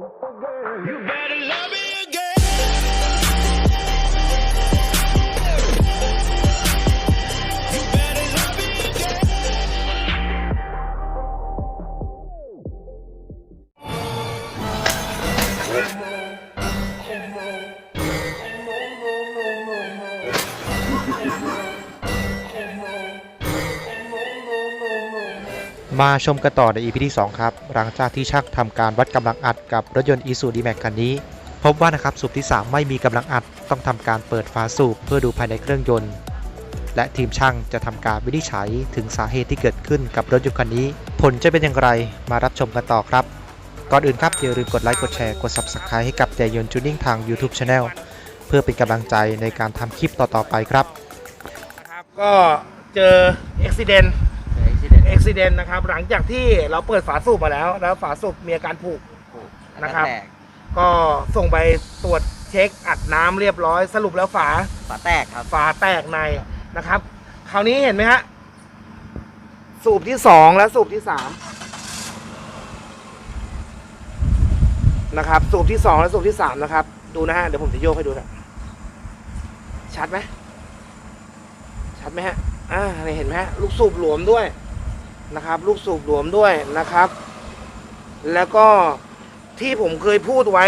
You better มาชมกันต่อใน EP ที่ 2 ครับ หลังจากที่ช่างทำการวัดกำลังอัดกับรถยนต์ i s u d m a x คันนี้ พบว่านะครับสูบที่ 3 ไม่มีกำลังอัด ต้องทำการเปิดฝาสูบเพื่อดูภายในเครื่องยนต์ และทีมช่างจะทำการวินิจฉัยถึงสาเหตุที่เกิดขึ้นกับรถยนต์คันนี้ ผลจะเป็นอย่างไรมารับชมกันต่อครับ ก่อนอื่นครับอย่าลืมกดไลค์กดแชร์กด Subscribe ให้กับใจยนต์จูนิ่งทาง YouTube Channel เพื่อเป็นกำลังใจในการทำคลิปต่อๆไปครับ ครับก็เจออุบิเหตุ อุบิเหตุนะครับ หลังจากที่เราเปิดฝาสูบมาแล้ว แล้วฝาสูบมีอาการผุนะครับ แตกก็ส่งไปตรวจเช็คอัดน้ำเรียบร้อยสรุปแล้วฝาฝาแตกครับ ฝาแตกในนะครับ คราวนี้เห็นไหมฮะสูบที่สองและสูบที่สามนะครับ สูบที่สองและสูบที่สามนะครับ ดูนะฮะเดี๋ยวผมจะโยกให้ดูนะชัดไหมชัดไหมฮะอ่านี่เห็นไหมฮะลูกสูบหลวมด้วย นะครับ ลูกสูบหลวมด้วยนะครับ แล้วก็ที่ผมเคยพูดไว้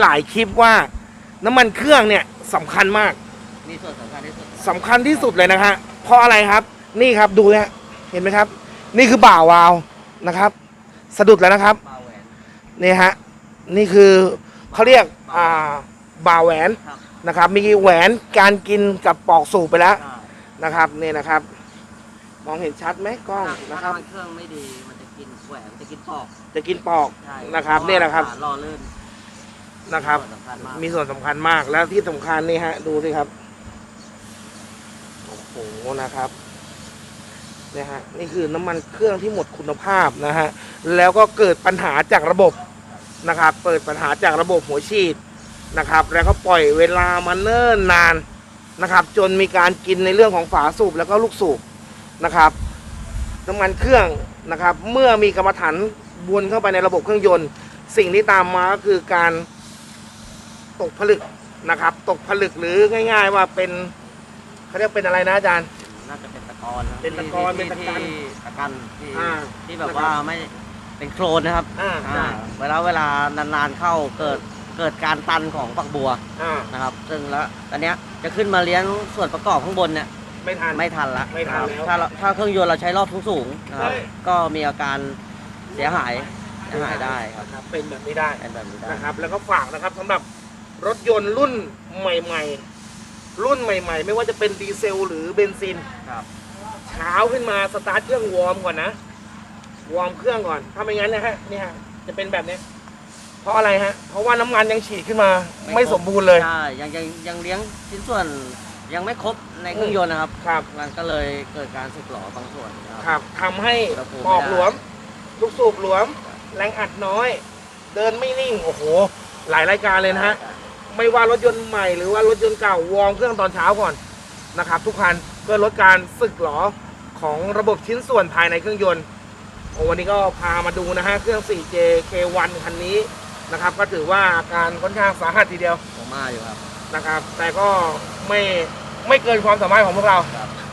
หลาย ๆ คลิปว่าน้ำมันเครื่องเนี่ยสำคัญมากมีส่วนสำคัญที่สุดสำคัญที่สุดเลยนะฮะเพราะอะไรครับนี่ครับดูนะฮะเห็นไหมครับ นี่คือบ่าวาล์วนะครับ สะดุดแล้วนะครับเบาแหวนนี่ฮะนี่คือเขาเรียกอ่าบ่าวแหวนครับนะครับ มีแหวนการกินกับปอกสูบไปแล้วใช่นะครับนี่นะครับ มองเห็นชัดไหมกล้องถ้านะครับน้ำมันเครื่องไม่ดีมันจะกินแหวนจะกินปอกจะกินปอกใช่นะครับเพานี่แหละครับว่าล่อลื่นนะครับ ส่วนสำคัญมากมีส่วนสำคัญมากแล้วที่สำคัญนี่ฮะ ดูสิครับ โอ้โหนะครับเนี่ยฮะนี่คือน้ำมันเครื่องที่หมดคุณภาพนะฮะแล้วก็เกิดปัญหาจากระบบนะครับ เปิดปัญหาจากระบบหัวฉีดนะครับ แล้วก็ปล่อยเวลามาเนิ่นนานนะครับ จนมีการกินในเรื่องของฝาสูบแล้วก็ลูกสูบ นะครับ น้ำมันเครื่องนะครับ เมื่อมีกรรมฐานวนเข้าไปในระบบเครื่องยนต์ สิ่งที่ตามมาก็คือการตกผลึกนะครับ ตกผลึกหรือง่าย ๆ ว่าเป็นเขาเรียกเป็นอะไรนะอาจารย์ น่าจะเป็นตะกอนนะเป็นตะกอนที่เป็นตะกันที่ตะกันที่อ่าที่แบบนะครับว่าไม่เป็นโครนนะครับอ่าอ่าเวลาเวลานานๆเข้าเกิดเกิดการตันของฝักบัวอ่านะครับ ซึ่งแล้วตอนเนี้ยจะขึ้นมาเลี้ยงส่วนประกอบข้างบนเนี่ย ไม่ทัน ไม่ทันละไม่ทันนะครับแล้ว ถ้าเราถ้าเครื่องยนต์เราใช้รอบสูงๆนะครับใช่ก็มีอาการเสียหายเสียหายได้ครับนะครับ เป็นแบบนี้ได้เป็นแบบนี้ได้นะครับ แล้วก็ฝากนะครับสำหรับรถยนต์รุ่นใหม่ ๆ รุ่นใหม่ ๆ ไม่ว่าจะเป็นดีเซลหรือเบนซิน ครับ เช้าขึ้นมาสตาร์ทเครื่องวอร์มก่อนนะ วอร์มเครื่องก่อน ถ้าไม่งั้นนะฮะนี่ฮะจะเป็นแบบนี้ เพราะอะไรฮะ เพราะว่าน้ำมันยังฉีดขึ้นมา ไม่สมบูรณ์เลย ใช่ยังยังยังเลี้ยงชิ้นส่วน ยังไม่ครบในเครื่องยนต์นะครับ ครับ มันก็เลยเกิดการสึกหรอบางส่วนนะคครับ รับทำให้อุณหภูมิปอกไม่ได้หลวม ลูกสูบหลวม แรงอัดน้อย เดินไม่นิ่ง โอ้โห หลายรายการเลยนะฮะ ไม่ว่ารถยนต์ใหม่หรือว่ารถยนต์เก่าวอร์มเครื่องตอนเช้าก่อนนะครับ ทุกคันเพื่อลดการสึกหรอของระบบชิ้นส่วนภายในเครื่องยนต์โอ้วันนี้ก็พามาดูนะฮะเครื่อง 4J K1 คันนี้นะครับ ก็ถือว่าอาการค่อนข้างสาหัสทีเดียว ผมมาอยู่ครับนะครับ แต่ก็ไม่ ไม่เกินความสามารถของพวกเรา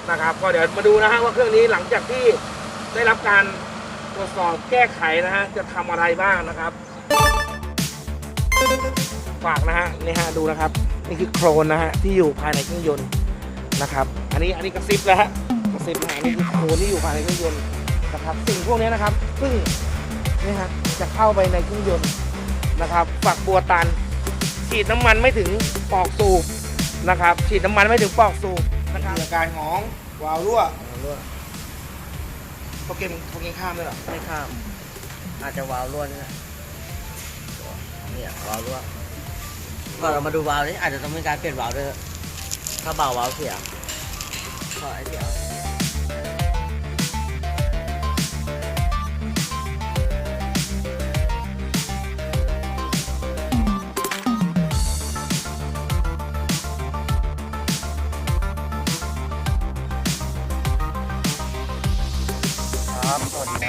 นะครับ ก็เดี๋ยวมาดูนะฮะว่าเครื่องนี้หลังจากที่ได้รับการตรวจสอบแก้ไขนะฮะจะทำอะไรบ้างนะครับฝากนะฮะนี่ฮะดูนะครับ นี่คือโครนนะฮะที่อยู่ภายในเครื่องยนต์นะครับ อันนี้อันนี้กระซิบแล้วฮะกระซิบนะฮะนี่คือโครนที่อยู่ภายในเครื่องยนต์นะครับ สิ่งพวกนี้นะครับ ซึ่งนี่ฮะจะเข้าไปในเครื่องยนต์นะครับ ฝักบัวตันฉีดน้ำมันไม่ถึงปอกสูบ นะครับ ฉีดน้ำมันไม่ถึงปอกสูบนะครับอาการของวาล์วรั่วเขาเกมเขาเกมข้ามด้วยเหรอไม่ข้าม อาจจะวาล์วรั่วนี่แหละเนี่ยวาล์วรั่วก่อนเรามาดูวาล์วนี่อาจจะต้องมีการเปลี่ยนวาล์วด้วยถ้าเบาวาล์วเสียก็ไอ้เสีย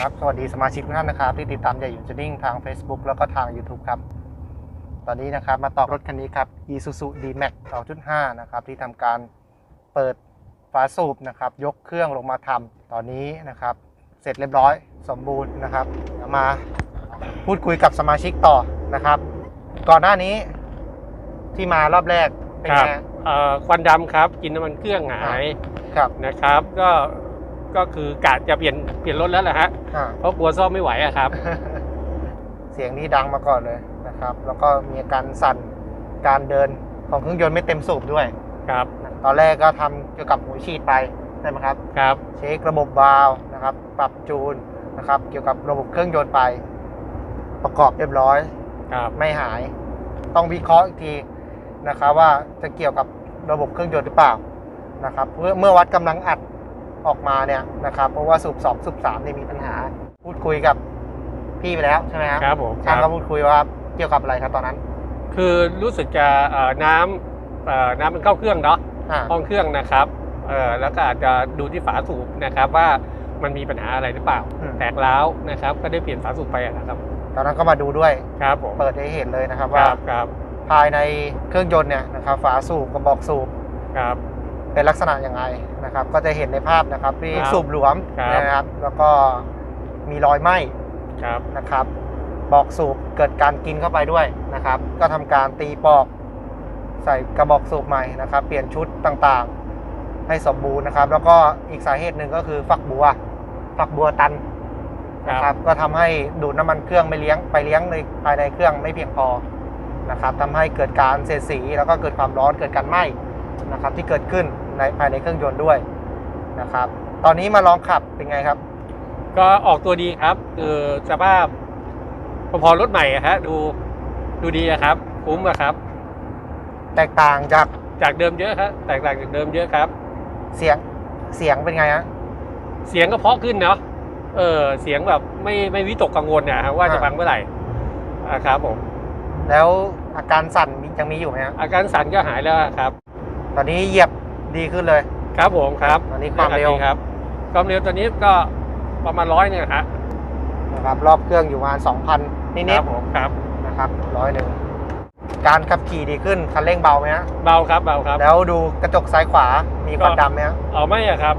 ครับสวัสดีครับ สวัสดีสมาชิกทุกท่านนะครับ ที่ติดตามใหญ่หยุ่นจูนิ่งทาง Facebook แล้วก็ทาง YouTube ครับอนนี้นะครับมาต่อรถคันนี้ครับ Isuzu D-Max 2.5 นะครับ ที่ทำการเปิดฝาสูบนะครับ ยกเครื่องลงมาทำตอนนี้นะครับ เสร็จเรียบร้อยสมบูรณ์นะครับเดี๋ยวมาพูดคุยกับสมาชิกต่อนะครับ ก่อนหน้านี้ที่มารอบแรกเป็นครับไงเอ่อควันดำครับ กินน้ำมันเครื่องหายครับนะครับ ก็ ก็คือกะจะเปลี่ยนเปลี่ยนรถแล้วแหละฮะอ่าเพราะกลัวซ่อมไม่ไหวอะครับ เสียงนี้ดังมาก่อนเลยนะครับ แล้วก็มีอาการสั่นการเดินของเครื่องยนต์ไม่เต็มสูบด้วย ครับนะตอนแรกก็ทำเกี่ยวกับหัวฉีดไปใช่ไหมครับ ครับ เช็คระบบวาล์วนะครับ ปรับจูนนะครับ เกี่ยวกับระบบเครื่องยนต์ไป ประกอบเรียบร้อย ครับไม่หาย ต้องวิเคราะห์อีกทีนะครับว่าจะเกี่ยวกับระบบเครื่องยนต์หรือเปล่านะครับเมื่อเมื่อวัดกำลังอัด ออกมาเนี่ยนะครับ เพราะว่าสูบสองสูบสามเนี่ยมีปัญหา พูดคุยกับพี่ไปแล้วใช่ไหมครับครับผมคช่างรัก็บพูดคุยว่าเกี่ยวกับอะไรครับตอนนั้น คือรู้สึกจะเอ่อน้ำเอ่อน้ำมันเข้าเครื่องเนาะอ่าห้องเครื่องนะครับเอ่อแล้วก็อาจจะดูที่ฝาสูบนะครับว่ามันมีปัญหาอะไรหรือเปล่าอืมแตกร้าวนะครับ ก็ได้เปลี่ยนฝาสูบไปอะนะครับ ตอนนั้นก็มาดูด้วยครับผมเปิดให้เห็นเลยนะครับคว่ารับครับภายในเครื่องยนต์เนี่ยนะครับฝาสูบกระบอกสูบครับ เป็นลักษณะยังไงนะครับ ก็จะเห็นในภาพนะครับที่ครับสูบหลวมครับ นะครับ แล้วก็มีรอยไหม้ครับ นะครับบอกสูบเกิดการกินเข้าไปด้วยนะครับ ก็ทำการตีปอก ใส่กระบอกสูบใหม่นะครับ เปลี่ยนชุดต่างๆ ให้สมบูรณ์นะครับ แล้วก็อีกสาเหตุหนึ่งก็คือฝักบัวฝักบัวตันนะครับก็ทำให้ดูดน้ำมันเครื่องไม่เลี้ยงไปเลี้ยงในภายในเครื่องไม่เพียงพอนะครับทำให้เกิดการเสียดสีแล้วก็เกิดความร้อนเกิดการไหม้นะครับที่เกิดขึ้น ในภายในเครื่องยนต์ด้วยนะครับ ตอนนี้มาลองขับเป็นไงครับ ก็ออกตัวดีครับ คือสภาพพอๆรถใหม่อะฮะดูดูดีอะครับ คุ้มอะครับ แตกต่างจากจากเดิมเยอะครับแตกต่างจากเดิมเยอะครับ เสียงเสียงเป็นไงฮะ เสียงก็เพราะขึ้นเนาะเออเสียงแบบไม่ไม่วิตกกังวลเนี่ยครับว่าจะอ่าฟังเมื่อไหร่อ่าครับผม แล้วอาการสั่นมียังมีอยู่ไหมฮะอาการสั่นก็หายแล้วครับ ตอนนี้เหยียบ ดีขึ้นเลย ครับผมครับอันนี้ความเร็วดีครับ ความเร็วตอนนี้ก็ประมาณร้อยเนี่ยฮะนะครับรอบเครื่องอยู่ประมาณ2,000นิคดรับผมครับๆนะครับร้อยหนึ่งการขับขี่ดีขึ้นคันเร่งเบาไหมฮะเบาครับเบาครับ แล้วดูกระจกซ้ายขวามีควันก็ดำไหมฮะเอาไม่อะครับ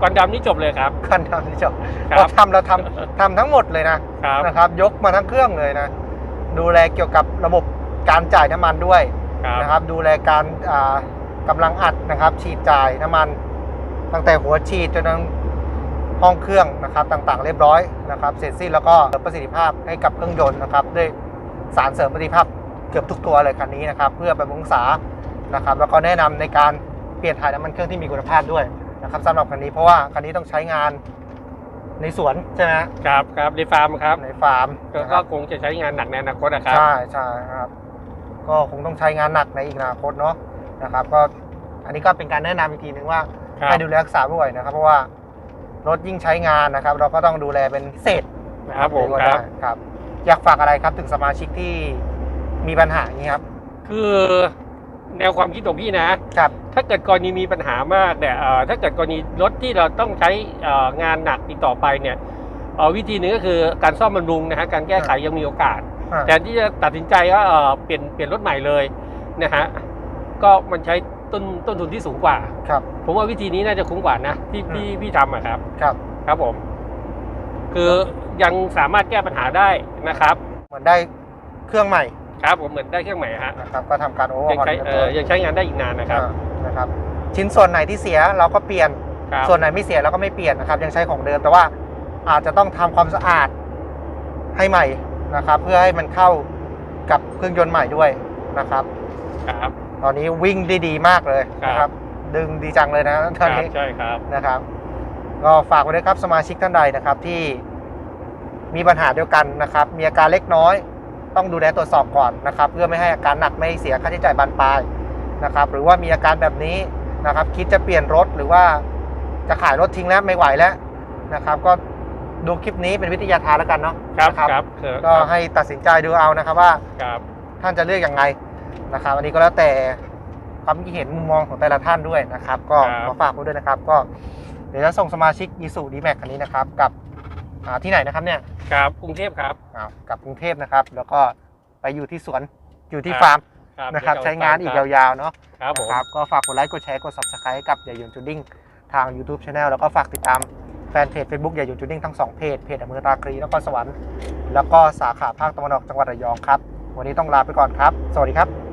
ควันดำนี่จบเลยครับควันดำที่จบครับเราทำเราทำทำทั้งหมดเลยนะครับนะครับ ยกมาทั้งเครื่องเลยนะ ดูแลเกี่ยวกับระบบการจ่ายน้ำมันด้วยครับนะครับ ดูแลการอ่า กำลังอัดนะครับ ฉีดจ่ายน้ำมัน ตั้งแต่หัวฉีดจนถึงห้องเครื่องนะครับต่างๆ เรียบร้อยนะครับเสร็จสิ้นแล้วก็เสริมประสิทธิภาพให้กับเครื่องยนต์นะครับด้วยสารเสริมประสิทธิภาพเกือบทุกตัวเลยคันนี้นะครับ เพื่อบำรุงรักษานะครับ แล้วก็แนะนำในการเปลี่ยนถ่ายน้ำมันเครื่องที่มีคุณภาพด้วยนะครับสำหรับคันนี้เพราะว่าคันนี้ต้องใช้งานในสวนใช่ไหมฮะครับครับในฟาร์มครับในฟาร์มก็นะคก็รับคงจะใช้งานหนักในอนาคตนะครับใช่ใช่ครับ ก็คงต้องใช้งานหนักในอีกอนาคตเนาะ นะครับก็อันนี้ก็เป็นการแนะนำอีกทีหนึ่งว่าครับ ให้ดูแลรักษาบ่อยนะครับ เพราะว่ารถยิ่งใช้งานนะครับ เราก็ต้องดูแลเป็นพิเศษนะครับผมเรียกว่าครับได้ครับ อยากฝากอะไรครับถึงสมาชิกที่มีปัญหาอย่างนี้ครับคือแนวความคิดของพี่นะ ครับ ถ้าเกิดกรณีมีปัญหามากเนี่ยเอ่อถ้าเกิดกรณีรถที่เราต้องใช้เอ่องานหนักอีกต่อไปเนี่ยเอ่อวิธีหนึ่งก็คือการซ่อมบำรุงนะฮะการแก้ไขยังมีโอกาส อ่าแทนที่จะตัดสินใจว่าเอ่อเปลี่ยนเปลี่ยนรถใหม่เลยนะฮะ ก็มันใช้ต้นต้นทุนที่สูงกว่า ครับ ผมว่าวิธีนี้น่าจะคุ้มกว่านะที่อืมพี่พี่ทำอะครับ ครับ ครับผม คือยังสามารถแก้ปัญหาได้นะครับ เหมือนได้เครื่องใหม่ครับผมเหมือนได้เครื่องใหม่ฮะนะครับ ก็ทำการโอเวอยังร์ฮอลใช้เอ่อยังใช้งานได้อีกนานนะครับนะครับ ชิ้นส่วนไหนที่เสียเราก็เปลี่ยนครับส่วนไหนไม่เสียเราก็ไม่เปลี่ยนนะครับ ยังใช้ของเดิมแต่ว่าอาจจะต้องทำความสะอาดให้ใหม่นะครับ เพื่อให้มันเข้ากับเครื่องยนต์ใหม่ด้วยนะครับครับ ตอนนี้วิ่งได้ดีมากเลยนะคครัรับบดึงดีจังเลยนะตคอนรับนี้ใช่ครับนะครับ ก็ฝากไว้ด้วยครับสมาชิกท่านใดนะครับที่มีปัญหาเดียวกันนะครับ มีอาการเล็กน้อย ต้องดูแลตรวจสอบก่อนนะครับ เพื่อไม่ให้อาการหนักไม่ให้เสียค่าใช้จ่ายบานปลายนะครับ หรือว่ามีอาการแบบนี้นะครับ คิดจะเปลี่ยนรถหรือว่าจะขายรถทิ้งแล้วไม่ไหวแล้วนะครับ ก็ดูคลิปนี้เป็นวิทยาทานแล้วกันเนาะครับนะครับครับ ก็ให้ตัดสินใจดูเอานะครับว่าครับท่านจะเลือกอย่างไร นะครับอันนี้ก็แล้วแต่ความคิดเห็นมุมมองของแต่ละท่านด้วยนะครับ ก็ขอฝากไว้ด้วยนะครับ ก็เดี๋ยวจะส่งสมาชิกอีสูดีแม็กคันนี้นะครับ กับที่ไหนนะครับเนี่ยครับกรุงเทพครับกับกรุงเทพนะครับ แล้วก็ไปอยู่ที่สวนอยู่ที่ฟาร์มนะครับใช้งานอีกยาวๆเนาะครับผมก็ฝากกดไลค์กดแชร์กด subscribe กับยายยนจูดิ้งทาง YouTube Channel แล้วก็ฝากติดตามแฟนเพจ Facebook ยายยนจูดิ้งทั้งสองเพจเพจอำเภอตาครีนครสวรรค์แล้วก็สาขาภาคตะวันออกจังหวัดระยองครับ วันนี้ต้องลาไปก่อนครับ สวัสดีครับ